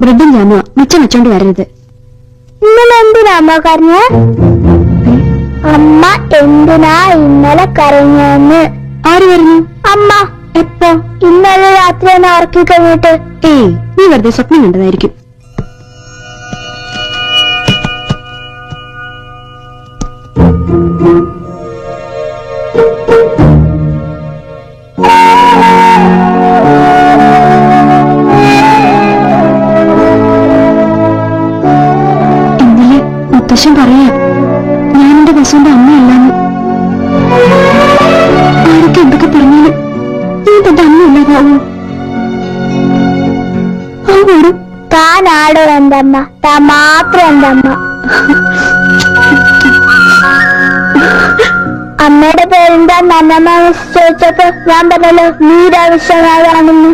ബ്രെഡും ജാമോ മിച്ചം വെച്ചോണ്ട് വരരുത്. ഇന്നലെ എന്തിനാ അമ്മ കരഞ്ഞ? അമ്മ എന്തിനാ ഇന്നലെ കരഞ്ഞെന്ന്? ആര് പറഞ്ഞു അമ്മ. എപ്പോ? ഇന്നലെ രാത്രി എന്നെ ഉറക്കി കഴിഞ്ഞിട്ട് ഏയ് നീ വെറുതെ സ്വപ്നം കണ്ടതായിരിക്കും. ഇന്നലെ മുത്തശ്ശൻ പറയാ ഞാൻ എന്റെ വസുവിന്റെ അമ്മയല്ലാന്ന് ആരൊക്കെ എന്തൊക്കെ പറഞ്ഞാലും നീ തന്റെ അമ്മയല്ലാതാവൂ താനാടോ എന്റെ അമ്മ താൻ മാത്രം എന്റെ അമ്മ അമ്മയുടെ പേരെന്താ നന്നമ്മ ചോദിച്ചപ്പോ ഞാൻ പറഞ്ഞല്ലോ നീരാവശ്യമാകാണെന്ന്